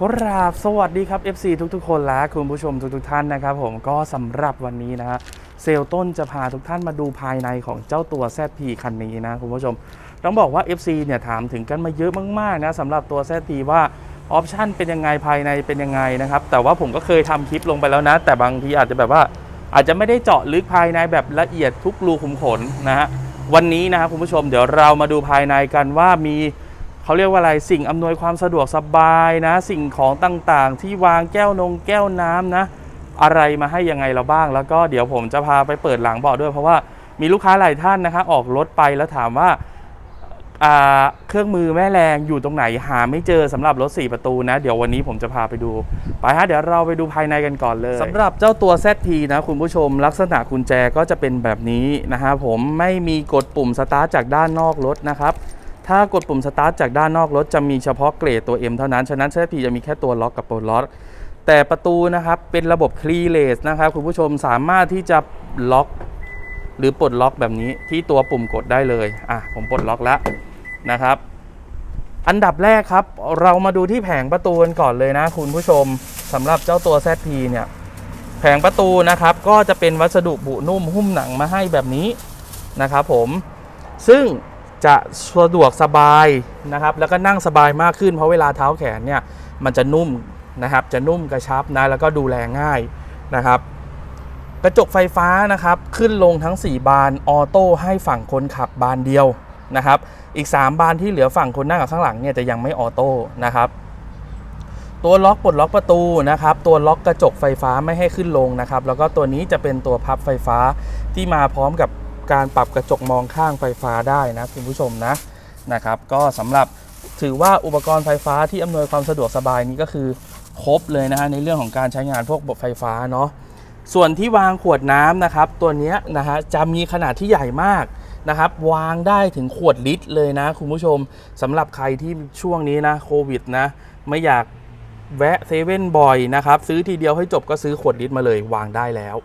ครับสวัสดีครับ FC ทุกๆ คนและคุณผู้ชมทุกๆ ท่านนะครับผมก็สำหรับวันนี้นะฮะเซลลต้นจะพาทุกท่านมาดูภายในของเจ้าตัว ZP คันนี้นะคุณผู้ชม ต้องบอกว่า FC เนี่ยถามถึงกันมาเยอะมากๆนะสำหรับตัว ZP ว่าออปชันเป็นยังไงภายในเป็นยังไงนะครับ แต่ว่าผมก็เคยทำคลิปลงไปแล้วนะ แต่บางทีอาจจะแบบว่าอาจจะไม่ได้เจาะลึกภายในแบบละเอียดทุกรูขุมขนนะฮะวันนี้นะครับคุณผู้ชมเดี๋ยวเรามาดูภายในกันว่ามี เขาเรียกว่าอะไรสิ่งอำนวยความสะดวกสบายนะ สิ่งของต่างๆ ที่วางแก้วนงแก้วน้ำนะ อะไรมาให้ยังไงเราบ้าง แล้วก็เดี๋ยวผมจะพาไปเปิดหลังเบาะด้วย เพราะว่ามีลูกค้าหลายท่านนะคะ ออกรถไปแล้วถามว่าเครื่องมือแม่แรงอยู่ตรงไหนหาไม่เจอสำหรับรถ 4 ประตูนะ เดี๋ยววันนี้ผมจะพาไปดู ไปฮะเดี๋ยวเราไปดูภายในกันก่อนเลยสำหรับเจ้าตัว ZP นะคุณผู้ชม ลักษณะกุญแจก็จะเป็นแบบนี้นะฮะผมไม่มีกดปุ่มสตาร์ทจากด้านนอกรถนะครับ ถ้ากดปุ่มสตาร์ทจากด้านนอกรถจะมีเฉพาะเกรดตัว M เท่านั้น ฉะนั้น ZP จะมีแค่ตัวล็อกกับปลดล็อกแต่ประตูนะครับเป็นระบบคลีเลสนะครับคุณผู้ชมสามารถที่จะล็อกหรือปลดล็อกแบบนี้ที่ตัวปุ่มกดได้เลยอะผมปลดล็อกแล้วนะครับ อันดับแรกครับ เรามาดูที่แผงประตูกันก่อนเลยนะคุณผู้ชมสำหรับเจ้าตัว ZP เนี่ยแผงประตูนะครับก็จะเป็นวัสดุบุนุ่มหุ้มหนังมาให้แบบนี้นะครับผมซึ่ง จะสะดวกสบายนะครับแล้วก็นั่งสบายมากขึ้น เพราะเวลาเท้าแขนเนี่ยมันจะนุ่มนะครับจะนุ่มกระชับนะแล้วก็ดูแลง่ายนะครับ กระจกไฟฟ้านะครับขึ้นลงทั้ง 4 บานออโต้ให้ฝั่งคนขับบานเดียวนะครับอีก 3 บานที่เหลือฝั่งคนนั่งกับข้างหลังเนี่ยจะยังไม่ออโต้นะครับตัวล็อกปลดล็อกประตูนะครับ ตัวล็อกกระจกไฟฟ้าไม่ให้ขึ้นลงนะครับ แล้วก็ตัวนี้จะเป็นตัวพับไฟฟ้าที่มาพร้อมกับ การปรับกระจกมองข้างไฟฟ้าได้นะคุณผู้ชมนะนะครับ ก็สำหรับถือว่าอุปกรณ์ไฟฟ้าที่อำนวยความสะดวกสบายนี้ก็คือครบเลยนะฮะในเรื่องของการใช้งานพวกบบไฟฟ้าเนาะส่วนที่วางขวดน้ำนะครับ ตัวนี้นะฮะจะมีขนาดที่ใหญ่มากนะครับ วางได้ถึงขวดลิตรเลยนะคุณผู้ชมสำหรับใครที่ช่วงนี้นะโควิดนะไม่อยากแวะเซเว่นบ่อยนะครับ ซื้อทีเดียวให้จบก็ซื้อขวดลิตรมาเลยวางได้แล้ว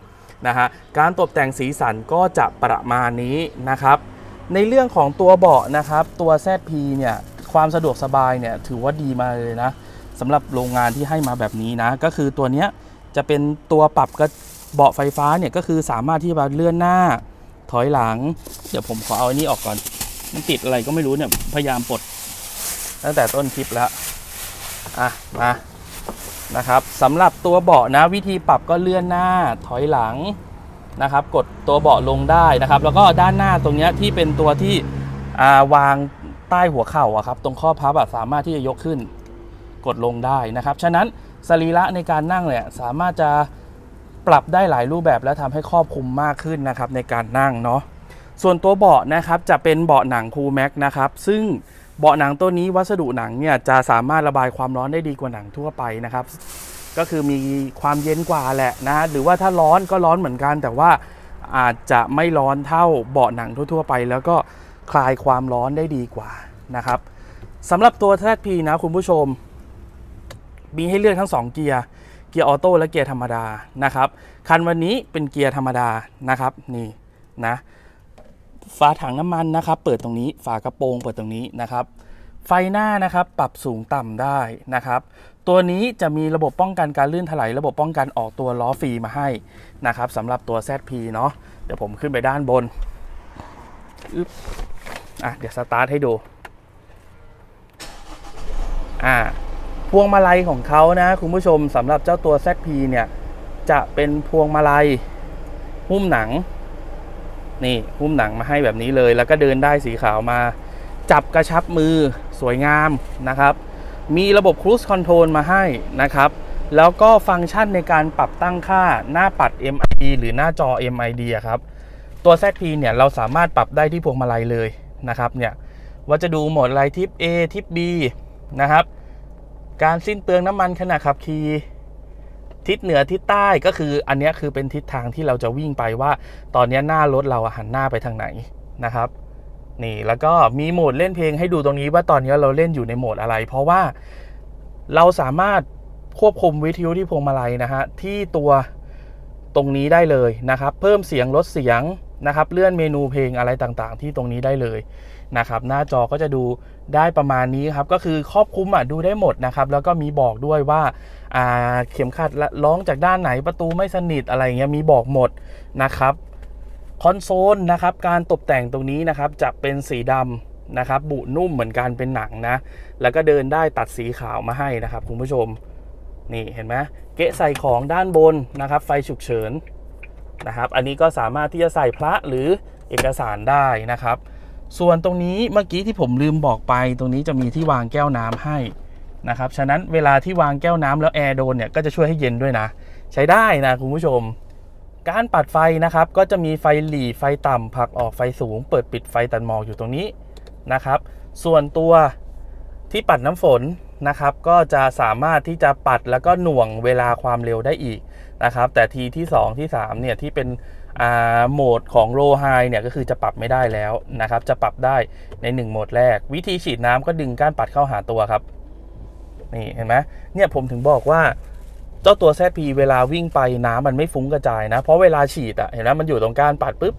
นะฮะการตกแต่งสีสันก็จะประมาณนี้นะครับในเรื่องของตัวเบาะนะครับตัว ZP เนี่ยความสะดวกสบายเนี่ยถือว่าดีมาเลยนะสำหรับโรงงานที่ให้มาแบบนี้นะก็คือตัวเนี้ยจะเป็นตัวปรับกระเบาะไฟฟ้าเนี่ยก็คือสามารถที่จะเลื่อนหน้าถอยหลัง เดี๋ยวผมขอเอาอันนี้ออกก่อนมันติดอะไรก็ไม่รู้เนี่ยพยายามปลดตั้งแต่ต้นคลิปแล้วอะมา นะครับสำหรับตัวเบาะนะวิธีปรับก็เลื่อนหน้าถอยหลังนะครับ กดตัวเบาะลงได้นะครับ แล้วก็ด้านหน้าตรงนี้ที่เป็นตัวที่าวางใต้หัวเข่าอะครับตรงข้อพับสามารถที่จะยกขึ้น กดลงได้นะครับ ฉะนั้นสรีระในการนั่งเนี่ยสามารถจะปรับได้หลายรูปแบบและทำให้ครอบคลุมมากขึ้นนะครับในการนั่งเนาะส่วนตัวเบาะนะครับจะเป็นเบาะหนังคูแม็กนะครับซึ่ง เบาะหนังตัวนี้วัสดุหนังเนี่ยจะสามารถระบายความร้อนได้ดีกว่าหนังทั่วไปนะครับ ก็คือมีความเย็นกว่าแหละนะหรือว่าถ้าร้อนก็ร้อนเหมือนกัน แต่ว่าอาจจะไม่ร้อนเท่าเบาะหนังทั่วๆไป แล้วก็คลายความร้อนได้ดีกว่านะครับสำหรับตัว ZP นะคุณผู้ชม มีให้เลือกทั้ง 2 เกียร์เกียร์ออโต้และเกียร์ธรรมดานะครับคันวันนี้เป็นเกียร์ธรรมดานะครับนี่นะ ฝาถังน้ำมันนะครับ เปิดตรงนี้ฝากระโปรงเปิดตรงนี้นะครับ ไฟหน้านะครับปรับสูงต่ำได้นะครับ ตัวนี้จะมีระบบป้องกันการลื่นถลายระบบป้องกันออกตัวล้อฟรีมาให้นะครับสำหรับตัว ZP เนาะเดี๋ยวผมขึ้นไปด้านบนอะเดี๋ยวสตาร์ทให้ดูอ่าพวงมาลัยของเขานะคุณผู้ชมสำหรับเจ้าตัว ZP เนี่ยจะเป็นพวงมาลัยหุ้มหนัง นี่หุ้มหนังมาให้แบบนี้เลย แล้วก็เดินได้สีขาวมา จับกระชับมือสวยงามนะครับ มีระบบ Cruise Control มาให้นะครับแล้วก็ฟังก์ชันในการปรับตั้งค่าหน้าปัด MID หรือหน้าจอ MID ครับ ตัว ZP เนี่ยเราสามารถปรับได้ที่พวงมาลัยเลยนะครับเนี่ยว่าจะดูโหมดอะไรทิป A ทิป B นะครับ การสิ้นเปลืองน้ำมันขณะขับขี่ ทิศเหนือทิศใต้ก็คืออันนี้คือเป็นทิศทางที่เราจะวิ่งไปว่า ตอนนี้หน้ารถเราหันหน้าไปทางไหนนะครับนี่แล้วก็มีโหมดเล่นเพลงให้ดูตรงนี้ว่าตอนนี้เราเล่นอยู่ในโหมดอะไร เพราะว่าเราสามารถควบคุมวิทยุที่พวงมาลัยนะฮะที่ตัวตรงนี้ได้เลยนะครับ เพิ่มเสียงลดเสียงนะครับ เลื่อนเมนูเพลงอะไรต่างๆ ที่ตรงนี้ได้เลย นะครับหน้าจอก็จะดูได้ประมาณนี้ครับก็คือครอบคลุมอะดูได้หมดนะครับแล้วก็มีบอกด้วยว่าอ่าเข็มขัดละร้องจากด้านไหนประตูไม่สนิทอะไรเงี้ยมีบอกหมดนะครับคอนโซลนะครับการตกแต่งตรงนี้นะครับจะเป็นสีดำนะครับบุนุ่มเหมือนกันเป็นหนังนะแล้วก็เดินได้ตัดสีขาวมาให้นะครับคุณผู้ชมนี่เห็นไหมเกะใส่ของด้านบนนะครับ ไฟฉุกเฉินนะครับ อันนี้ก็สามารถที่จะใส่พระหรือเอกสารได้นะครับ ส่วนตรงนี้เมื่อกี้ที่ผมลืมบอกไป ตรงนี้จะมีที่วางแก้วน้ำให้นะครับฉะนั้นเวลาที่วางแก้วน้ำแล้วแอร์โดนเนี่ยก็จะช่วยให้เย็นด้วยนะ ใช้ได้นะคุณผู้ชม การปัดไฟนะครับ ก็จะมีไฟหลีไฟต่ำผลักออกไฟสูง เปิดปิดไฟตัดหมอกอยู่ตรงนี้นะครับ ส่วนตัวที่ปัดน้ำฝนนะครับ ก็จะสามารถที่จะปัดแล้วก็หน่วงเวลาความเร็วได้อีกนะครับ แต่ทีที่ 2 ที่3เนี่ยที่เป็น โหมดของโลไฮเนี่ยก็คือจะปรับไม่ได้แล้วนะครับ จะปรับได้ใน 1 โหมดแรก วิธีฉีดน้ำก็ดึงก้านปัดเข้าหาตัวครับ นี่เห็นไหมเนี่ยผมถึงบอกว่าเจ้าตัว ZP เวลาวิ่งไปน้ำมันไม่ฟุ้งกระจายนะ เพราะเวลาฉีดอะเห็นไหมมันอยู่ตรงก้านปัดปุ๊บ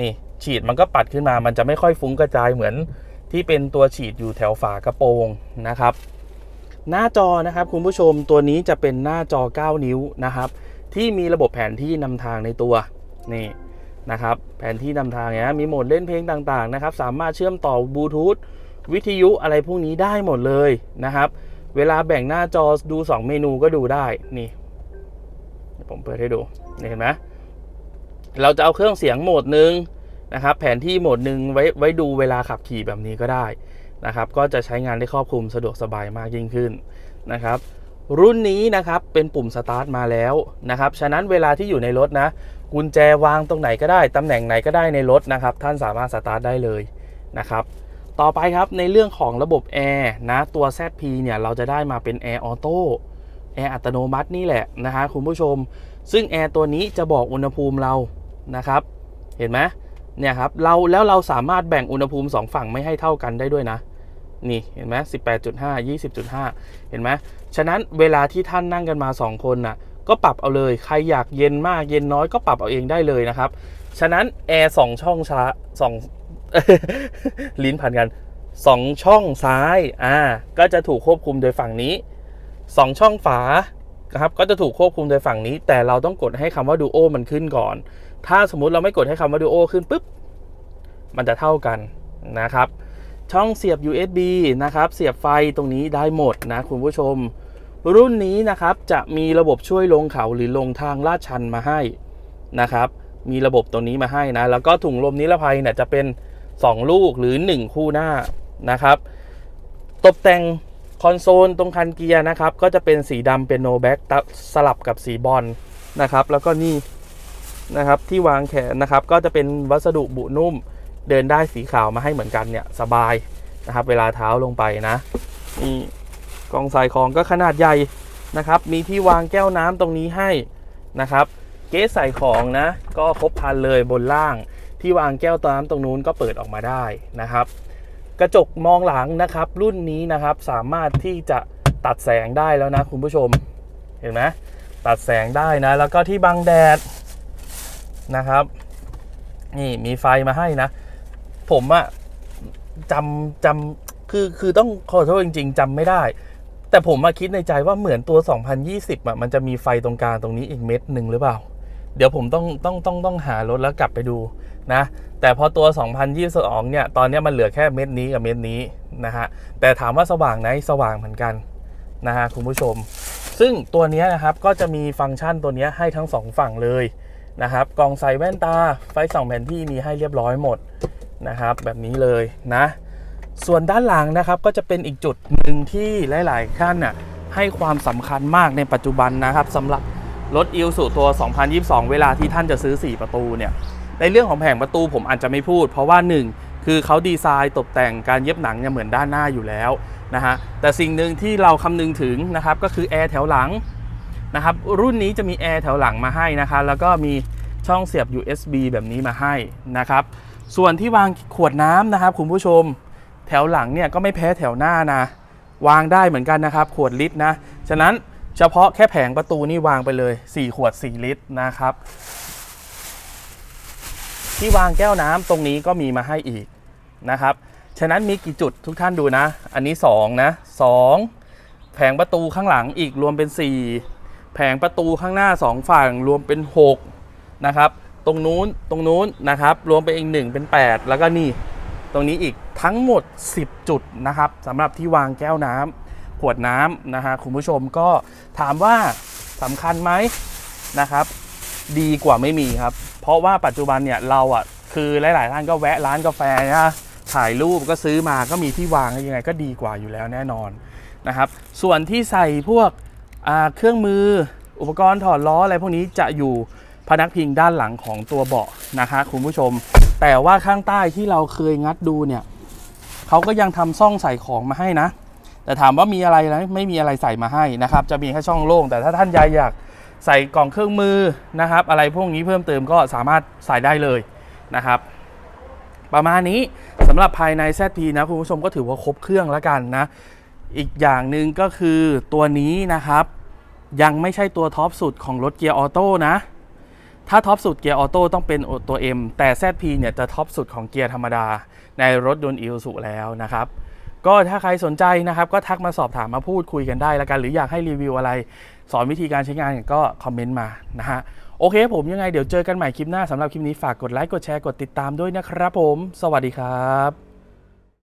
นี่ฉีดมันก็ปัดขึ้นมา มันจะไม่ค่อยฟุ้งกระจายเหมือนที่เป็นตัวฉีดอยู่แถวฝากระโปรงนะครับ หน้าจอนะครับคุณผู้ชมตัวนี้จะเป็นหน้าจอ 9 นิ้วนะครับ ที่มีระบบแผนที่นำทางในตัว นี่นะครับแผนที่นำทางเนี้ยมีโหมดเล่นเพลงต่างๆนะครับสามารถเชื่อมต่อบลูทูธวิทยุอะไรพวกนี้ได้หมดเลยนะครับ เวลาแบ่งหน้าจอดู 2 เมนูก็ดูได้นี่ผมเปิดให้ดูเห็นไหมเราจะเอาเครื่องเสียงโหมดหนึ่งนะครับ แผนที่โหมดหนึ่งไว้ไว้ดูเวลาขับขี่แบบนี้ก็ได้นะครับ ก็จะใช้งานได้ครอบคลุมสะดวกสบายมากยิ่งขึ้นนะครับ รุ่นนี้นะครับเป็นปุ่มสตาร์ทมาแล้วนะครับ ฉะนั้นเวลาที่อยู่ในรถนะ กุญแจวางตรงไหนก็ได้ ตำแหน่งไหนก็ได้ในรถนะครับ ท่านสามารถสตาร์ทได้เลยนะครับ ต่อไปครับในเรื่องของระบบแอร์นะตัว ZP เนี่ยเราจะได้มาเป็นแอร์ออโต้แอร์อัตโนมัตินี่แหละนะฮะคุณผู้ชม ซึ่งแอร์ตัวนี้จะบอกอุณหภูมิเรานะครับ เห็นไหมเนี่ยครับเราแล้วเราสามารถแบ่งอุณหภูมิ 2 ฝั่งไม่ให้เท่ากันได้ด้วยนะ นี่เห็นไหม18.5 20.5เห็นไหมฉะนั้นเวลาที่ท่านนั่งกันมา 2 คนน่ะ ก็ปรับเอาเลย ใครอยากเย็นมากเย็นน้อยก็ปรับเอาเองได้เลยนะครับ ฉะนั้นแอร์สองช่องช้าสองลิ้นพันกัน2ช่องซ้ายอ่าก็จะถูกควบคุมโดยฝั่งนี้2ช่องฝานะครับก็จะถูกควบคุมโดยฝั่งนี้ แต่เราต้องกดให้คำว่าดูโอมันขึ้นก่อน ถ้าสมมุติเราไม่กดให้คำว่าดูโอขึ้นปุ๊บมันจะเท่ากันนะครับ ช่องเสียบ USB นะครับ เสียบไฟตรงนี้ได้หมดนะคุณผู้ชม รุ่นนี้นะครับจะมีระบบช่วยลงเขาหรือลงทางลาดชันมาให้นะครับ มีระบบตัวนี้มาให้นะ แล้วก็ถุงลมนิรภัยเนี่ยจะเป็น 2 ลูกหรือ 1 คู่หน้านะครับ ตกแต่งคอนโซลตรงคันเกียร์นะครับ ก็จะเป็นสีดำเป็นโนแบ็กสลับกับสีบอลนะครับ แล้วก็นี่นะครับที่วางแขนนะครับ ก็จะเป็นวัสดุบุนุ่มเดินได้สีขาวมาให้เหมือนกันเนี่ยสบายนะครับ เวลาเท้าลงไปนะนี่ กองใส่ของก็ขนาดใหญ่นะครับ มีที่วางแก้วน้ำตรงนี้ให้นะครับ เก๊ใส่ของนะ ก็ครบพันเลยบนล่าง ที่วางแก้วน้ำตรงนู้นก็เปิดออกมาได้นะครับ กระจกมองหลังนะครับ รุ่นนี้นะครับสามารถที่จะตัดแสงได้แล้วนะคุณผู้ชม เห็นไหมตัดแสงได้นะ แล้วก็ที่บังแดดนะครับ นี่มีไฟมาให้นะ ผมอะจำจำคือคือต้องขอโทษจริง ๆจำไม่ได้ แต่ผมมาคิดในใจว่าเหมือนตัว 2020อะมันจะมีไฟตรงกลางตรงนี้อีกเม็ดหนึ่งหรือเปล่า เดี๋ยวผมต้องต้องต้องต้องหารถแล้วกลับไปดูนะ แต่พอตัว 2022 เนี่ย ตอนนี้มันเหลือแค่เม็ดนี้กับเม็ดนี้นะฮะ แต่ถามว่าสว่างไหมสว่างเหมือนกันนะฮะคุณผู้ชม ซึ่งตัวนี้นะครับก็จะมีฟังก์ชันตัวนี้ให้ทั้งสองฝั่งเลยนะครับ กล่องใส่แว่นตา ไฟส่องแผนที่มีให้เรียบร้อยหมดนะครับ แบบนี้เลยนะ ส่วนด้านหลังนะครับก็จะเป็นอีกจุดหนึ่งที่หลายๆท่านน่ะให้ความสำคัญมากในปัจจุบันนะครับสำหรับรถอิลสุตัว 2022 เวลาที่ท่านจะซื้อ 4 ประตูเนี่ยในเรื่องของแผงประตูผมอาจจะไม่พูด เพราะว่า 1 คือเขาดีไซน์ตกแต่งการเย็บหนังเนี่ยเหมือนด้านหน้าอยู่แล้วนะฮะแต่สิ่งหนึ่งที่เราคำนึงถึงนะครับก็คือแอร์แถวหลังนะครับรุ่นนี้จะมีแอร์แถวหลังมาให้นะคะแล้วก็มีช่องเสียบ USB แบบนี้มาให้นะครับส่วนที่วางขวดน้ำนะครับคุณผู้ชม แถวหลังเนี่ยก็ไม่แพ้แถวหน้านะ วางได้เหมือนกันนะครับ ขวดลิตรนะ ฉะนั้นเฉพาะแค่แผงประตูนี่วางไปเลย 4 ขวด 4 ลิตรนะครับ ที่วางแก้วน้ำตรงนี้ก็มีมาให้อีกนะครับ ฉะนั้นมีกี่จุดทุกท่านดูนะ อันนี้ 2 นะ 2 แผงประตูข้างหลังอีกรวมเป็น 4 แผงประตูข้างหน้า 2 ฝั่งรวมเป็น 6 นะครับ ตรงนู้นตรงนู้นนะครับ รวมไปอีก 1 เป็น 8 แล้วก็นี่ ตรงนี้อีกทั้งหมด 10 จุดนะครับสำหรับที่วางแก้วน้ำขวดน้ำนะฮะคุณผู้ชมก็ถามว่าสำคัญไหมนะครับ ดีกว่าไม่มีครับ เพราะว่าปัจจุบันเนี่ยเราอะคือหลาย ๆ ท่านก็แวะร้านกาแฟนะถ่ายรูปก็ซื้อมาก็มีที่วางยังไงก็ดีกว่าอยู่แล้วแน่นอนนะครับ ส่วนที่ใส่พวกเครื่องมืออุปกรณ์ถอดล้ออะไรพวกนี้จะอยู่ พนักพิงด้านหลังของตัวเบาะนะคะคุณผู้ชม แต่ว่าข้างใต้ที่เราเคยงัดดูเนี่ยเขาก็ยังทำซ่องใส่ของมาให้นะ แต่ถามว่ามีอะไรไหมไม่มีอะไรใส่มาให้นะครับ จะมีแค่ช่องโล่ง แต่ถ้าท่านใดอยากใส่กล่องเครื่องมือนะครับ อะไรพวกนี้เพิ่มเติมก็สามารถใส่ได้เลยนะครับ ประมาณนี้สำหรับภายใน ZP นะคุณผู้ชมก็ถือว่าครบเครื่องแล้วกันนะ อีกอย่างหนึ่งก็คือตัวนี้นะครับ ยังไม่ใช่ตัวท็อปสุดของรถเกียร์ออโต้นะ ถ้าท็อปสุดเกียร์ออโต้ต้องเป็นตัว M แต่ ZP เนี่ยจะท็อปสุดของเกียร์ธรรมดา ในรถยนต์อิลสุแล้วนะครับ ก็ถ้าใครสนใจนะครับ ก็ทักมาสอบถามมาพูดคุยกันได้ล้วกัน หรืออยากให้รีวิวอะไร สอนวิธีการใช้งานก็คอมเมนต์มานะฮะโอเคผมยังไงเดี๋ยวเจอกันใหม่คลิปหน้าสำหรับคลิปนี้ฝากกดไลค์กดแชร์กดติดตามด้วยนะครับผม สวัสดีครับ